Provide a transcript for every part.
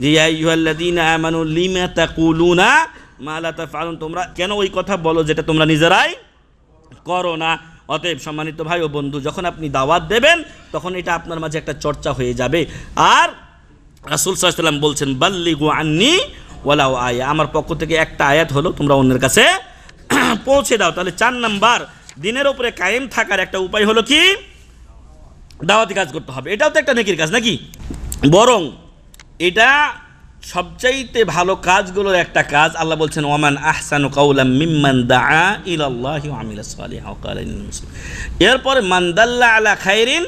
যে ইউহাল্লাদিনা আমানু, লিমা তাকুলুনা মা লা তাফআলুন? তোমরা কেন ওই কথা বলো যেটা তোমরা নিজেরাই করো না? অতএব সম্মানিত ভাই ও বন্ধু, যখন আপনি দাওয়াত দেবেন, তখন এটা আপনার মাঝে একটা চর্চা হয়ে যাবে। আর রাসুল সাল্লাম বলছেন, বাল্লিগু আন্নি ওয়ালাও আয়া। আমার পক্ষ থেকে একটা আয়াত হলো, তোমরা অন্যের কাছে পৌঁছে দাও। তাহলে চার নাম্বার, দিনের উপরে কায়েম থাকার একটা উপায় হলো কি? দাওয়াতি কাজ করতে হবে। এটাও তো একটা নেকির কাজ নাকি? বরং এটা সবচাইতে ভালো কাজগুলোর একটা কাজ। আল্লাহ বলছেন ওমান আহসানু কাউলাম মিম্মান দা ইলাল্লাহি আমিলা সালিহা মুসলিম। এরপরে, মান দাল্লা আলা খাইরিন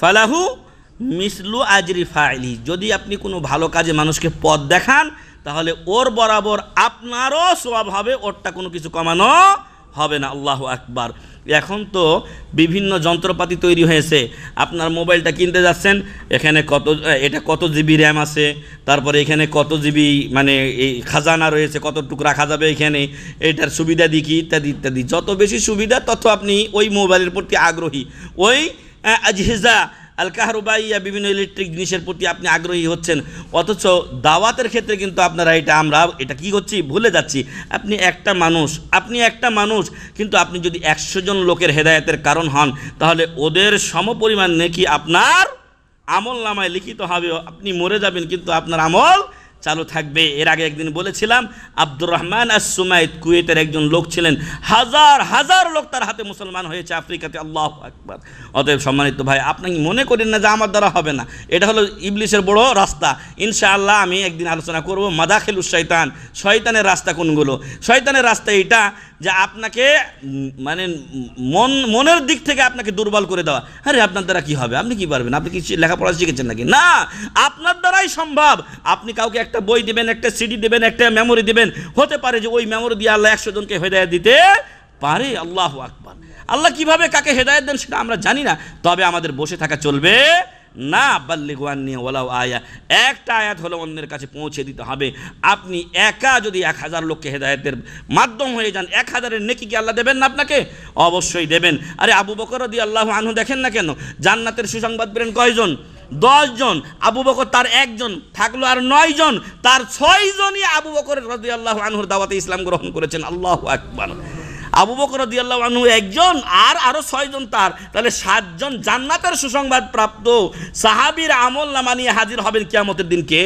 ফালাহু মিসলু আজরি ফাইলি যদি আপনি কোনো ভালো কাজে মানুষকে পথ দেখান, তাহলে ওর বরাবর আপনারও সওয়াব হবে, ওরটা কোনো কিছু কমানো হবে না। আল্লাহ আকবার। এখন তো বিভিন্ন যন্ত্রপাতি তৈরি হয়েছে। আপনার মোবাইলটা কিনতে যাচ্ছেন, এখানে কত, এটা কত জিবি র্যাম আছে, তারপরে এখানে কত জিবি মানে এই খাজানা রয়েছে কতটুকু রাখা যাবে এখানে, এটার সুবিধা দিকি ইত্যাদি ইত্যাদি। যত বেশি সুবিধা, তত আপনি ওই মোবাইলের প্রতি আগ্রহী। ওই আজহিজা আল কাহরুবাইয়া বিভিন্ন ইলেকট্রিক জিনিসের প্রতি আপনি আগ্রহী হচ্ছেন, অথচ দাওয়াতের ক্ষেত্রে কিন্তু আপনারা এটা, আমরা এটা কি করছি, ভুলে যাচ্ছি। আপনি একটা মানুষ, আপনি একটা মানুষ, কিন্তু আপনি যদি একশো জন লোকের হেদায়তের কারণ হন, তাহলে ওদের সমপরিমাণ নেকি আপনার আমল নামায় লিখিত হবে, আপনি মরে যাবেন, কিন্তু আপনার আমল চালু থাকবে। এর আগে একদিন বলেছিলাম, আব্দুর রহমান আর সুমাইদ কুয়েতের একজন লোক ছিলেন। হাজার হাজার লোক তার হাতে মুসলমান হয়েছে আফ্রিকাতে। আল্লাহ আকবার। অতএব সম্মানিত ভাই, আপনি মনে করেন না যে আমার দ্বারা হবে না? এটা হলো ইবলিশের বড় রাস্তা। ইনশাআল্লাহ আমি একদিন আলোচনা করব, মাদাখিলুস শয়তান। শয়তানের রাস্তা কোনগুলো? শয়তানের রাস্তা এটা যে আপনাকে মানে মন, মনের দিক থেকে আপনাকে দুর্বল করে দেওয়া। আরে, আপনার দ্বারা কি হবে? আপনি কি পারবেন? আপনি কি লেখাপড়া শিখেছেন নাকি? না! আপনার দ্বারাই সম্ভব। আপনি কাউকে একটা বই দিবেন, একটা সিডি দিবেন, একটা মেমোরি দিবেন। হতে পারে যে ওই মেমোরি দিয়ে আল্লাহ একশো জনকে হেদায়ত দিতে পারে। আল্লাহ আকবার। আল্লাহ কীভাবে কাকে হেদায়ত দেন সেটা আমরা জানি না। তবে আমাদের বসে থাকা চলবে না বাল্লিগুয়ান নিয়ে ওলাও আয়া। একটা আয়াত হলো অন্যের কাছে পৌঁছে দিতে হবে। আপনি একা যদি এক হাজার লোককে হেদায়তের মাধ্যম হয়ে যান, এক হাজারের নেকি কি আল্লাহ দেবেন না আপনাকে? অবশ্যই দেবেন। আরে আবু বকর দি আল্লাহ আনহু দেখেন না কেন? জান্নাতের সুসংবাদ পেলেন কয়জন? দশজন আবু বকর তার একজন, থাকল আর নয় জন। তার ছয় জনই আবু বকর রদি আল্লাহ আনহুর দাওয়াতে ইসলাম গ্রহণ করেছেন। আল্লাহ আকবার। আবু বকর রদিয়াল্লাহ আনহু একজন আর আরও ছয়জন তার। তাহলে সাতজন জান্নাতের সুসংবাদ প্রাপ্ত সাহাবির আমল নামা নিয়ে হাজির হবেন কিয়ামতের দিনকে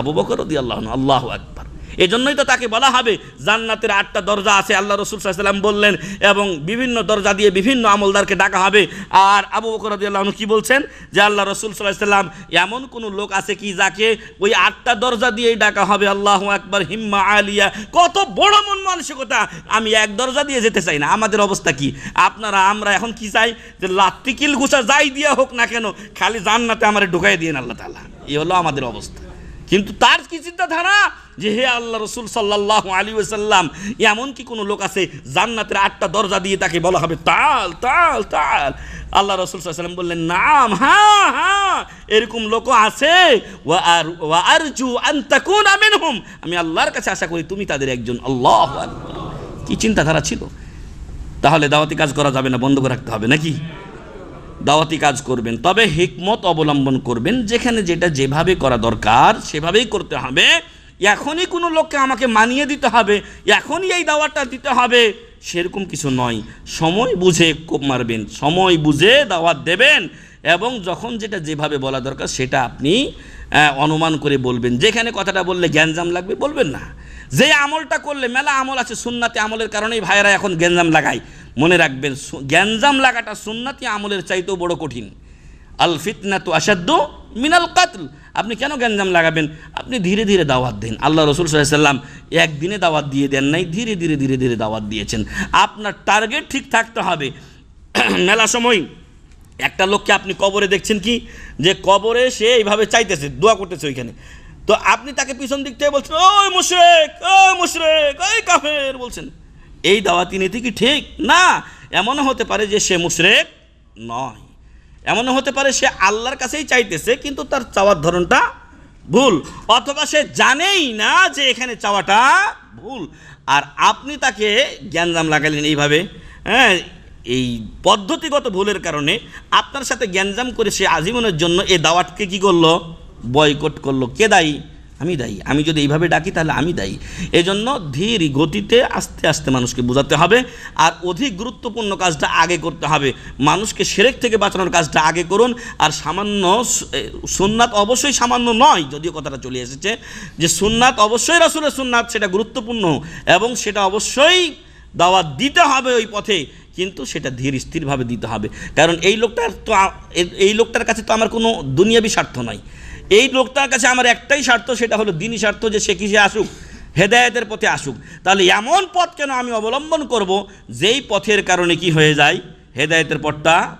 আবু বকর দিয়াল্লাহ আল্লাহ আকবার। এজন্যই তো তাকে বলা হবে, জান্নাতের আটটা দরজা আছে। আল্লাহ রসুল সাল্লাম বললেন, এবং বিভিন্ন দরজা দিয়ে বিভিন্ন আমলদারকে ডাকা হবে। আর আবু বকর রদিয়াল্লাহ আনহু কি বলছেন? যে আল্লাহ রসুল সাল্লাম এমন কোনো লোক আছে কি যাকে ওই আটটা দরজা দিয়েই ডাকা হবে? আল্লাহ আকবার, হিম্মা আলিয়া, কত বড় মন মানসিকতা। আমি এক দরজা দিয়ে যেতে চাই না। আমাদের অবস্থা কি? আপনারা, আমরা এখন কি চাই? যে লাত্তিকিল গুছা যাই দিয়া হোক না কেন, খালি জান্নাতে আমার ঢুকাই দিয়ে আল্লাহ তালা এই হলো আমাদের অবস্থা। কিন্তু তার কি চিন্তাধারা? যে হে আল্লাহ রসুল সাল্লাহ আলী ওসাল্লাম এমন কি কোনো লোক আছে জান্নাতের আটটা দরজা দিয়ে তাকে বলা হবে, তাল তাল তাল আল্লাহ রসুল সাল্লাম বললেন, নাম হ্যাঁ হ্যাঁ এরকম লোক আছে। আর, ওয়া আমি আল্লাহর কাছে আশা করি তুমি তাদের একজন আল্লাহ কি চিন্তাধারা ছিল? তাহলে দাওয়াতি কাজ করা যাবে না, বন্ধ করে রাখতে হবে নাকি? দাওয়াতি কাজ করবেন। তবে হিকমত অবলম্বন করবেন, যেখানে যেটা যেভাবে করা দরকার, সেভাবেই করতে হবে। এখনই কোনো লোককে আমাকে মানিয়ে দিতে হবে, এখনই এই দাওয়াতটা দিতে হবে। সেরকম কিছু নয়। সময় বুঝে কোপ মারবেন, সময় বুঝে দাওয়াত দেবেন এবং যখন যেটা যেভাবে বলা দরকার সেটা আপনি অনুমান করে বলবেন। যেখানে কথাটা বললে জ্ঞানজাম লাগবে, বলবেন না। যে আমলটা করলে, মেলা আমল আছে সুন্নাতে আমলের কারণেই ভাইয়েরা এখন জ্ঞানজাম লাগায়। মনে রাখবেন জ্ঞানজাম লাগাটা সুন্নাতি আমলের চাইতেও বড় কঠিন। আল ফিতনা তো আসাদ্দ মিনাল কাতল। আপনি কেন গ্যাঞ্জাম লাগাবেন? আপনি ধীরে ধীরে দাওয়াত দেন। আল্লাহ রসুল সাল্লাম একদিনে দাওয়াত দিয়ে দেন নাই, ধীরে ধীরে ধীরে ধীরে দাওয়াত দিয়েছেন। আপনার টার্গেট ঠিক থাকতে হবে। মেলা সময় একটা লোককে আপনি কবরে দেখছেন কি? যে কবরে সে এইভাবে চাইতেছে, দোয়া করতেছে ওইখানে। তো আপনি তাকে পিছন দিক থেকে বলছেন, ওই মুশরেক ওই মুশরেক, ওই কাফের, বলছেন। এই দাওয়াতি নীতি কি ঠিক? না। এমনও হতে পারে যে সে মুশরেক নয়। এমনও হতে পারে সে আল্লাহর কাছেই চাইতেছে, কিন্তু তার চাওয়ার ধরনটা ভুল। অথবা সে জানেই না যে এখানে চাওয়াটা ভুল। আর আপনি তাকে জ্ঞানজাম লাগালেন এইভাবে হ্যাঁ? এই পদ্ধতিগত ভুলের কারণে আপনার সাথে জ্ঞানজাম করে সে আজীবনের জন্য এই দাওয়াতকে কি করল? বয়কট করল। কে দায়ী? আমি দায়ী। আমি যদি এইভাবে ডাকি, তাহলে আমি দায়ী। এজন্য ধীর গতিতে আস্তে আস্তে মানুষকে বোঝাতে হবে, আর অধিক গুরুত্বপূর্ণ কাজটা আগে করতে হবে। মানুষকে সেরেক থেকে বাঁচানোর কাজটা আগে করুন, আর সামান্য সুন্নাত অবশ্যই সামান্য নয়, যদিও কথাটা চলে এসেছে, যে সুন্নাত অবশ্যই রাসুলের সুন্নাত, সেটা গুরুত্বপূর্ণ, এবং সেটা অবশ্যই দাওয়াত দিতে হবে ওই পথে, কিন্তু সেটা ধীর স্থিরভাবে দিতে হবে। কারণ এই লোকটার তো এই লোকটার কাছে তো আমার কোনো দুনিয়াবি স্বার্থ নাই। এই লোকটার কাছে আমার একটাই স্বার্থ, সেটা হলো দিনই স্বার্থ যে সে কিসে আসুক, হেদায়েতের পথে আসুক। তাহলে এমন পথ কেন আমি অবলম্বন করব? যেই পথের কারণে কি হয়ে যায়? হেদায়েতের পথটা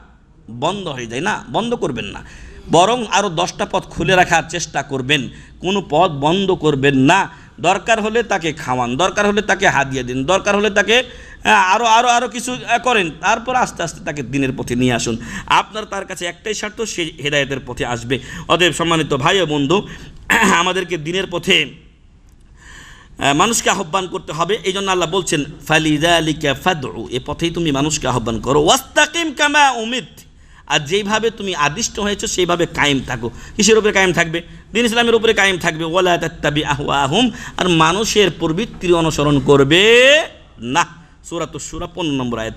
বন্ধ হয়ে যায় না, বন্ধ করবেন না। বরং আরও দশটা পথ খুলে রাখার চেষ্টা করবেন। কোনো পথ বন্ধ করবেন না। দরকার হলে তাকে খাওয়ান, দরকার হলে তাকে হাদিয়ে দিন, দরকার হলে তাকে আরও আরও আরও কিছু করেন। তারপর আস্তে আস্তে তাকে দিনের পথে নিয়ে আসুন। আপনার তার কাছে একটাই স্বার্থ সে হেদায়েতের পথে আসবে। অতএব সম্মানিত ভাই ও বন্ধু, আমাদেরকে দিনের পথে মানুষকে আহ্বান করতে হবে। এই জন্য আল্লাহ বলছেন, ফালিদালিকা ফাদউ এ পথেই তুমি মানুষকে আহ্বান করো। ওয়াস্তাকিম কামা উমিদ আর যেইভাবে তুমি আদিষ্ট হয়েছো, সেইভাবে কায়েম থাকো। কিসের উপরে কায়েম থাকবে? দিন ইসলামের উপরে কায়েম থাকবে। ওয়ালা তাত্তাবি আহওয়াহুম আর মানুষের প্রবৃত্তির অনুসরণ করবে না। সূরাতুস সূরা 15 নম্বর আয়াত।